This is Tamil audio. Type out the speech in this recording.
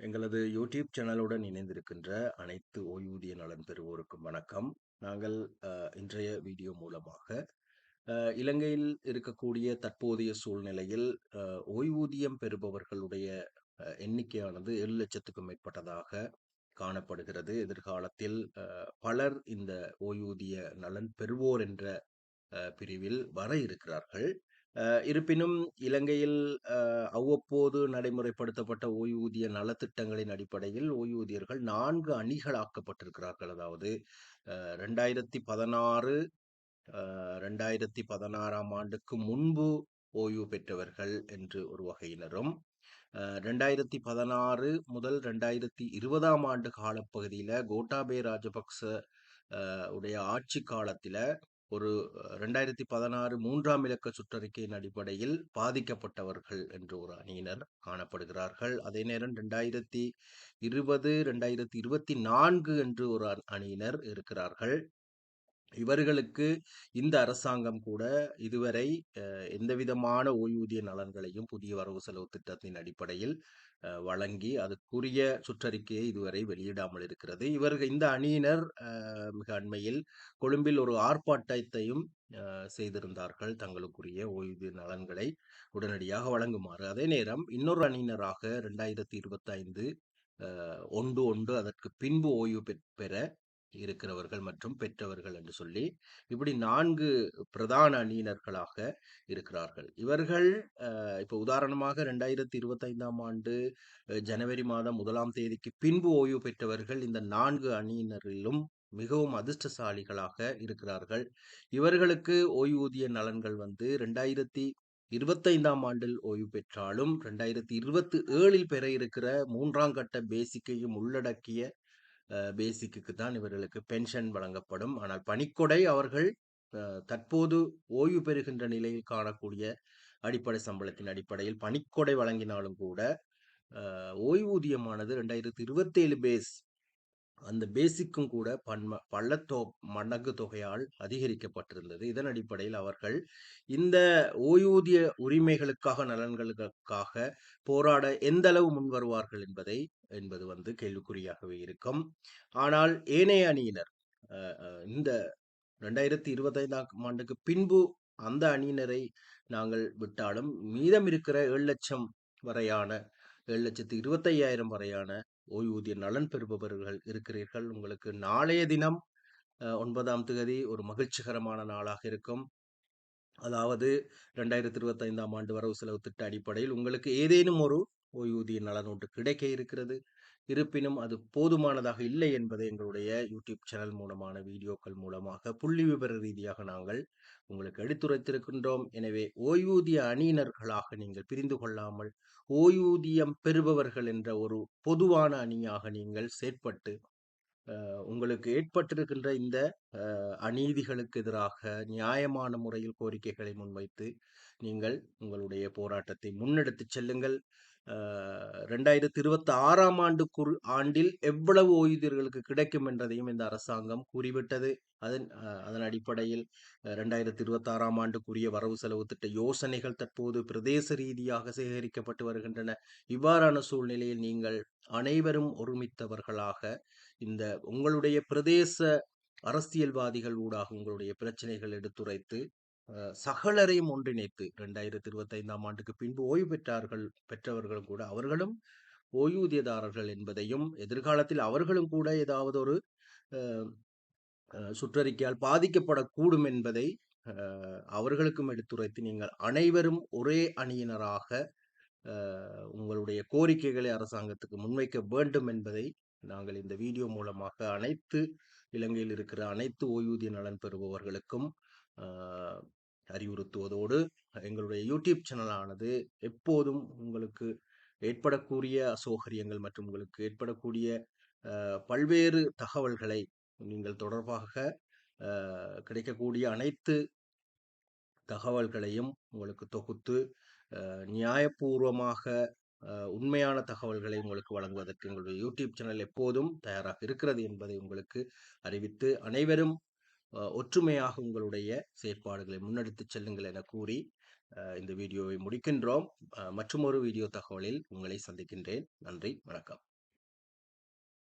எங்களது யூடியூப் சேனலுடன் இணைந்திருக்கின்ற அனைத்து ஓய்வூதிய நலன் பெறுவோருக்கும் வணக்கம். நாங்கள் இன்றைய வீடியோ மூலமாக இலங்கையில் இருக்கக்கூடிய தற்போதைய சூழ்நிலையில் ஓய்வூதியம் பெறுபவர்களுடைய எண்ணிக்கையானது ஏழு லட்சத்துக்கும் மேற்பட்டதாக காணப்படுகிறது. எதிர்காலத்தில் பலர் இந்த ஓய்வூதிய நலன் பெறுவோர் என்ற பிரிவில் வர இருக்கிறார்கள். இருப்பினும் இலங்கையில் அஹ், அவ்வப்போது நடைமுறைப்படுத்தப்பட்ட ஓய்வூதிய நலத்திட்டங்களின் அடிப்படையில் ஓய்வூதியர்கள் நான்கு அணிகளாக்கப்பட்டிருக்கிறார்கள். அதாவது அஹ், ரெண்டாயிரத்தி பதினாறு அஹ், ரெண்டாயிரத்தி பதினாறாம் ஆண்டுக்கு முன்பு ஓய்வு பெற்றவர்கள் என்று ஒரு வகையினரும் அஹ், ரெண்டாயிரத்தி பதினாறு முதல் ரெண்டாயிரத்தி இருபதாம் ஆண்டு காலப்பகுதியில் கோட்டாபே ராஜபக்ச அஹ், உடைய ஆட்சி காலத்தில் ஒரு அஹ், ரெண்டாயிரத்தி பதினாறு மூன்றாம் இலக்க சுற்றறிக்கையின் அடிப்படையில் பாதிக்கப்பட்டவர்கள் என்று ஒரு அணியினர் காணப்படுகிறார்கள். அதே நேரம் ரெண்டாயிரத்தி இருபது ரெண்டாயிரத்தி இருபத்தி நான்கு என்று ஒரு அணியினர் இருக்கிறார்கள். இவர்களுக்கு இந்த அரசாங்கம் கூட இதுவரை எந்தவிதமான ஓய்வூதிய நலன்களையும் புதிய வரவு செலவு திட்டத்தின் அடிப்படையில் வழங்கி அதுக்குரிய சுற்றறிக்கையை இதுவரை வெளியிடாமல் இருக்கிறது. இவர்கள் இந்த அணியினர் மிக அண்மையில் கொழும்பில் ஒரு ஆர்ப்பாட்டத்தையும் செய்திருந்தார்கள். தங்களுக்குரிய ஓய்வூதிய நலன்களை உடனடியாக வழங்குமாறு. அதே நேரம் இன்னொரு அணியினராக ரெண்டாயிரத்தி இருபத்தி ஐந்து ஒன்று ஒன்று அதற்கு பின்பு ஓய்வு பெற்- பெற இருக்கிறவர்கள் மற்றும் பெற்றவர்கள் என்று சொல்லி இப்படி நான்கு பிரதான அணியினர்களாக இருக்கிறார்கள். இவர்கள் இப்போ உதாரணமாக ரெண்டாயிரத்தி இருபத்தைந்தாம் ஆண்டு ஜனவரி மாதம் முதலாம் தேதிக்கு பின்பு ஓய்வு பெற்றவர்கள் இந்த நான்கு அணியினரிலும் மிகவும் அதிர்ஷ்டசாலிகளாக இருக்கிறார்கள். இவர்களுக்கு ஓய்வூதிய நலன்கள் வந்து ரெண்டாயிரத்தி இருபத்தைந்தாம் ஆண்டில் ஓய்வு பெற்றாலும் ரெண்டாயிரத்தி இருபத்தி ஏழில் பெற இருக்கிற மூன்றாம் கட்ட பேசிக்கையும் உள்ளடக்கிய பேசிக்கு தான் இவர்களுக்கு பென்ஷன் வழங்கப்படும். ஆனால் பணிக்கொடை அவர்கள் தற்போது ஓய்வு பெறுகின்ற நிலையில் காணக்கூடிய அடிப்படை சம்பளத்தின் அடிப்படையில் பணிக்கொடை வழங்கினாலும் கூட ஓய்வூதியமானது ரெண்டாயிரத்தி இருபத்தேழு பேஸ் அந்த பேசிக்கும் கூட பன்ம பள்ளத்தோ மடங்கு தொகையால் அதிகரிக்கப்பட்டிருந்தது. இதன் அடிப்படையில் அவர்கள் இந்த ஓய்வூதிய உரிமைகளுக்காக நலன்களுக்காக போராட எந்த அளவு முன் வருவார்கள் என்பதை என்பது வந்து கேள்விக்குறியாகவே இருக்கும். ஆனால் ஏனைய அணியினர் இந்த ரெண்டாயிரத்தி இருபத்தைந்தாம் ஆண்டுக்கு பின்பு அந்த அணியினரை நாங்கள் விட்டாலும் மீதம் இருக்கிற ஏழு லட்சம் வரையான ஏழு லட்சத்து இருபத்தையாயிரம் வரையான ஓய்வூதிய நலன் பெறுபவர்கள் இருக்கிறீர்கள். உங்களுக்கு நாளைய தினம் ஒன்பதாம் தேதி ஒரு மகிழ்ச்சிகரமான நாளாக இருக்கும். அதாவது ரெண்டாயிரத்தி இருபத்தைந்தாம் ஆண்டு வரவு செலவு திட்ட அடிப்படையில் உங்களுக்கு ஏதேனும் ஒரு ஓய்வூதிய நலனோட்டு கிடைக்க இருக்கிறது. இருப்பினும் அது போதுமானதாக இல்லை என்பதை எங்களுடைய யூடியூப் சேனல் மூலமான வீடியோக்கள் மூலமாக புள்ளி விவர ரீதியாக நாங்கள் உங்களுக்கு எடுத்துரைத்திருக்கின்றோம். எனவே ஓய்வூதிய அணியினர்களாக நீங்கள் பிரிந்து கொள்ளாமல் ஓய்வூதியம் பெறுபவர்கள் என்ற ஒரு பொதுவான அணியாக நீங்கள் செயற்பட்டு உங்களுக்கு ஏற்பட்டிருக்கின்ற இந்த அநீதிகளுக்கு எதிராக நியாயமான முறையில் கோரிக்கைகளை முன்வைத்து நீங்கள் உங்களுடைய போராட்டத்தை முன்னெடுத்துச் செல்லுங்கள். ரெண்டாயிரத்தி இருபத்தி ஆறாம் ஆண்டு குறு ஆண்டில் எவ்வளவு ஓய்வூதியர்களுக்கு கிடைக்கும் என்றதையும் இந்த அரசாங்கம் கூறிவிட்டது. அதன் அதன் அடிப்படையில் ரெண்டாயிரத்தி இருபத்தி ஆறாம் ஆண்டுக்குரிய வரவு செலவு திட்ட யோசனைகள் தற்போது பிரதேச ரீதியாக சேகரிக்கப்பட்டு வருகின்றன. இவ்வாறான சூழ்நிலையில் நீங்கள் அனைவரும் ஒருமித்தவர்களாக இந்த உங்களுடைய பிரதேச அரசியல்வாதிகள் ஊடாக உங்களுடைய பிரச்சனைகள் எடுத்துரைத்து சகலரையும் ஒன்றிணைத்து ரெண்டாயிரத்தி இருபத்தைந்தாம் ஆண்டுக்கு பின்பு ஓய்வு பெற்றார்கள் பெற்றவர்களும் கூட அவர்களும் ஓய்வூதியதாரர்கள் என்பதையும் எதிர்காலத்தில் அவர்களும் கூட ஏதாவது ஒரு சுற்றறிக்கையால் பாதிக்கப்படக்கூடும் என்பதை அவர்களுக்கும் எடுத்துரைத்து நீங்கள் அனைவரும் ஒரே அணியினராக உங்களுடைய கோரிக்கைகளை அரசாங்கத்துக்கு முன்வைக்க வேண்டும் என்பதை நாங்கள் இந்த வீடியோ மூலமாக அனைத்து இலங்கையில் இருக்கிற அனைத்து ஓய்வூதிய நலன் பெறுபவர்களுக்கும் அறிவுறுத்துவதோடு எங்களுடைய யூடியூப் சேனலானது எப்போதும் உங்களுக்கு ஏற்படக்கூடிய அசௌகரியங்கள் மற்றும் உங்களுக்கு ஏற்படக்கூடிய பல்வேறு தகவல்களை நீங்கள் தொடர்பாக கிடைக்கக்கூடிய அனைத்து தகவல்களையும் உங்களுக்கு தொகுத்து நியாயபூர்வமாக உண்மையான தகவல்களை உங்களுக்கு வழங்குவதற்கு எங்களுடைய யூடியூப் சேனல் எப்போதும் தயாராக இருக்கிறது என்பதை உங்களுக்கு அறிவித்து அனைவரும் ஒற்றுமையாக உங்களுடைய செயற்பாடுகளை முன்னெடுத்துச் செல்லுங்கள் என கூறி இந்த வீடியோவை முடிக்கின்றோம். அஹ், மற்றுமொரு வீடியோ தகவலில் உங்களை சந்திக்கின்றேன். நன்றி வணக்கம்.